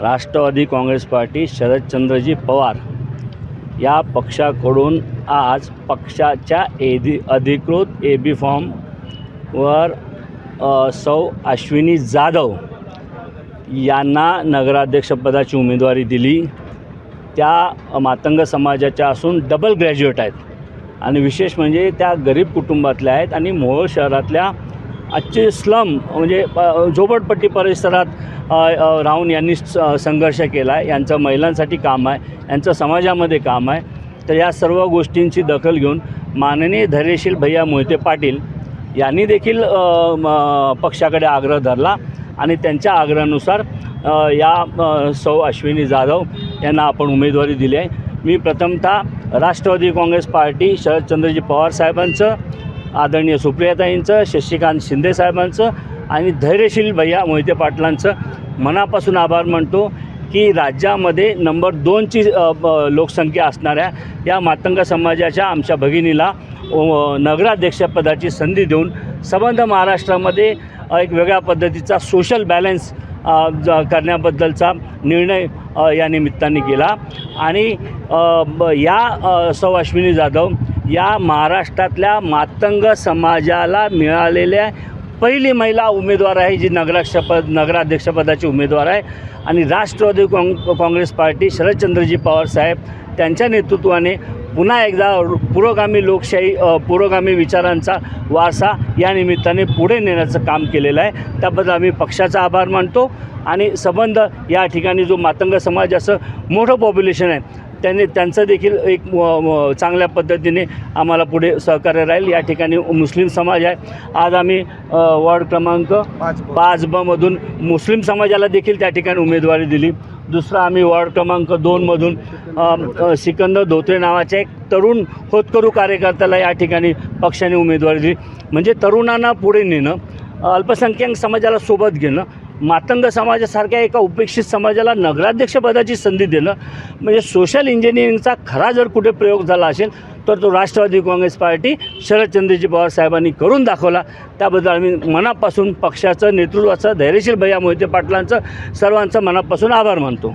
Rashtrawadi Congress party Sharadchandraji Pawar या पक्षाकडून आज पक्षाच्या एधी अधिकृत ए बी फॉर्मवर सौ अश्विनी जाधव यांना नगराध्यक्षपदाची उमेदवारी दिली. त्या मातंग समाजाच्या असून डबल ग्रॅज्युएट आहेत. आणि विशेष म्हणजे त्या गरीब कुटुंबातल्या आहेत आणि मोहोळ शहरातल्या आजचे स्लम म्हणजे झोपडपट्टी परिसरात राहून यांनी स- संघर्ष केला आहे. यांचं महिलांसाठी काम आहे. यांचं समाजामध्ये काम आहे. तर या सर्व गोष्टींची दखल घेऊन माननीय धैर्यशील भैया मोहिते पाटील यांनी देखील म, पक्षाकडे आग्रह धरला आणि त्यांच्या आग्रहानुसार या सौ अश्विनी जाधव यांना आपण उमेदवारी दिली आहे. मी प्रथमतः राष्ट्रवादी काँग्रेस पार्टी शरदचंद्रजी पवार साहेबांचं आदरणीय सुप्रियाताईंचं शशिकांत शिंदे साहेबांचं आणि धैर्यशील भैया मोहिते पाटलांचं मनापासून आभार मानतो की राज्यामध्ये नंबर दोनची ब- लोकसंख्या असणाऱ्या या मातंग समाजाच्या आमच्या भगिनीला नगराध्यक्षपदाची संधी देऊन संबंध महाराष्ट्रामध्ये एक वेगळ्या पद्धतीचा सोशल बॅलन्स ज करण्याबद्दलचा निर्णय या निमित्ताने केला. आणि या सौ अश्विनी जाधव या महाराष्ट्रातल्या मातंग समाजाला मिळालेल्या पहिली महिला उमेदवार आहे जी नगराक्षपद नगराध्यक्षपदाची उमेदवार आहे. आणि राष्ट्रवादी काँग काँग्रेस पार्टी शरदचंद्रजी पवार साहेब त्यांच्या नेतृत्वाने पुन्हा एकदा पुरोगामी लोकशाही पुरोगामी विचारांचा वारसा या निमित्ताने पुढे नेण्याचं काम केलेलं आहे. त्याबद्दल आम्ही पक्षाचा आभार मानतो. आणि संबंध या ठिकाणी जो मातंग समाज असं मोठं पॉप्युलेशन आहे त्यांनी त्यांचं देखील एक चांगल्या पद्धतीने आम्हाला पुढे सहकार्य राहील. या ठिकाणी मुस्लिम समाज आहे. आज आम्ही वॉर्ड क्रमांक पाच बमधून मुस्लिम समाजाला देखील त्या ठिकाणी उमेदवारी दिली. दुसरा आम्ही वॉर्ड क्रमांक दोनमधून सिकंदर धोत्रे नावाच्या एक तरुण होतकरू कार्यकर्त्याला या ठिकाणी पक्षाने उमेदवारी दिली. म्हणजे तरुणांना पुढे नेणं अल्पसंख्याक समाजाला सोबत घेणं मातंग समाजासारख्या एका उपेक्षित समाजाला नगराध्यक्षपदाची संधी देणं म्हणजे सोशल इंजिनिअरिंगचा खरा जर कुठे प्रयोग झाला असेल तर तो राष्ट्रवादी काँग्रेस पार्टी शरदचंद्रजी पवार साहेबांनी करून दाखवला. त्याबद्दल आम्ही मनापासून पक्षाचं नेतृत्वाचं धैर्यशील भैया मोहिते पाटलांचं सर्वांचं मनापासून आभार मानतो.